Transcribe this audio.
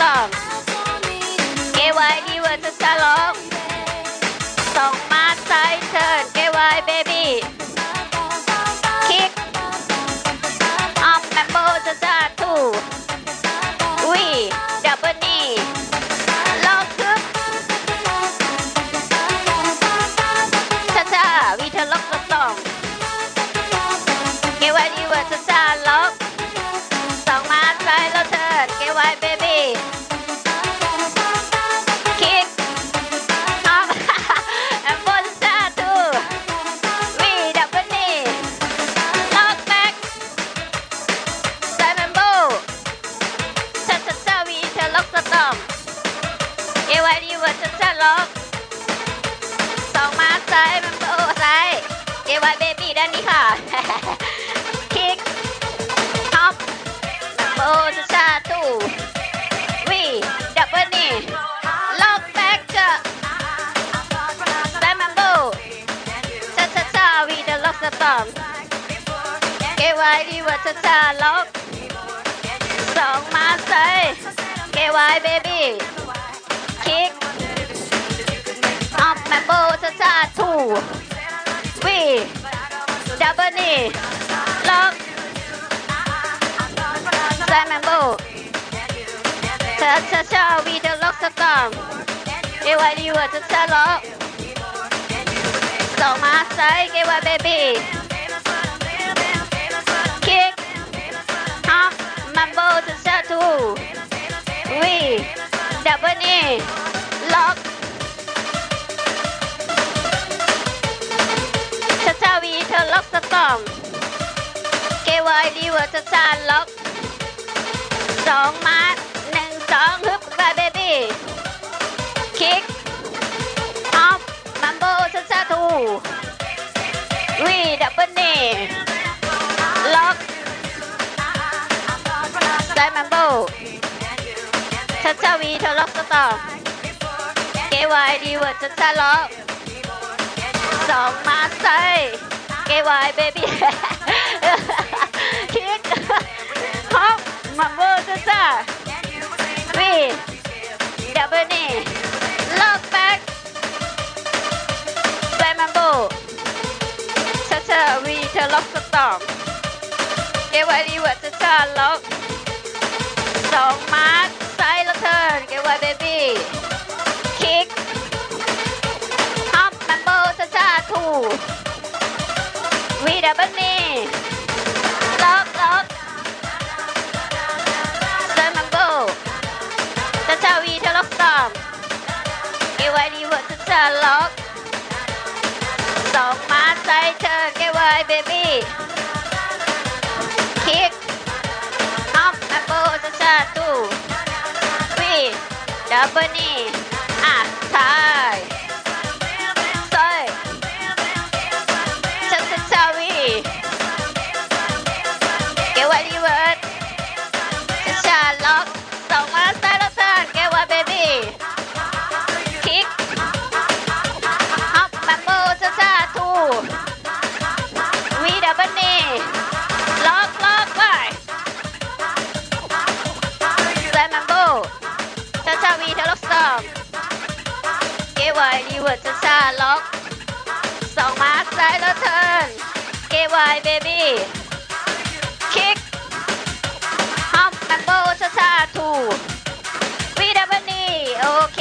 ส มเกวายดีเวิร์ดชัดชัดล็อกสองมาซ้ายแมนโบซ้ายเกวาเบบี้ด้านนี้ค่ะคิกออฟโบจะชาตูวีดับเบิลนี่ล็อกแบ็กจะแซมมันโบชาชาชาวีเดล็อกสตอมเกวายดีว่าชาชาล็อกสองมาใส่ เกวายเบบี้คิกออฟแมมโบชาชาทูวีดับเบิลนี่ล็อกไซแมนโบชาชาชาวีเดล็อกสตอมเกวายดีเว่าจะชาล็อกสองมาไซเกวายเบบี้ ดับเบิลนี่ล็อกชาชาวีเธอล็อกสตอมเกวายดีว่าจะชาล็อกสองมาหนึ่งสองฮึบไปเบบี้คิกออฟมัมโบชัชาทูวีดับเบิลนี่ีเธอล็อกสตอมเกวายดีเวิร์ดชัชาล็อกสองมาไซเกวายเบบี้คิกฮอปมัมโบชัชาวีดับเบิลนี่ล็อกแบ็กไซมัมโบชัชาวีเธอล็อกสตอมเกวายดีเวิร์ดชัชาล็อกสองมาร์ คไซด์แล้วเทิร์นเกวายเบบี้คิกฮอปมัมโบชัชาทูวีดับเบิลนี่ล็อกล็อกไซมัมโบชัชาวีเธอล็อกสตอมเกวายดีเวิร์ดชัชาล็อกสองมาร์คไซด์เทิร์นเกวายเบบี้ วายดีเวิร์ดชาชาล็อกสองมาซ้ายแล้วเทิร์นเกวายเบบี้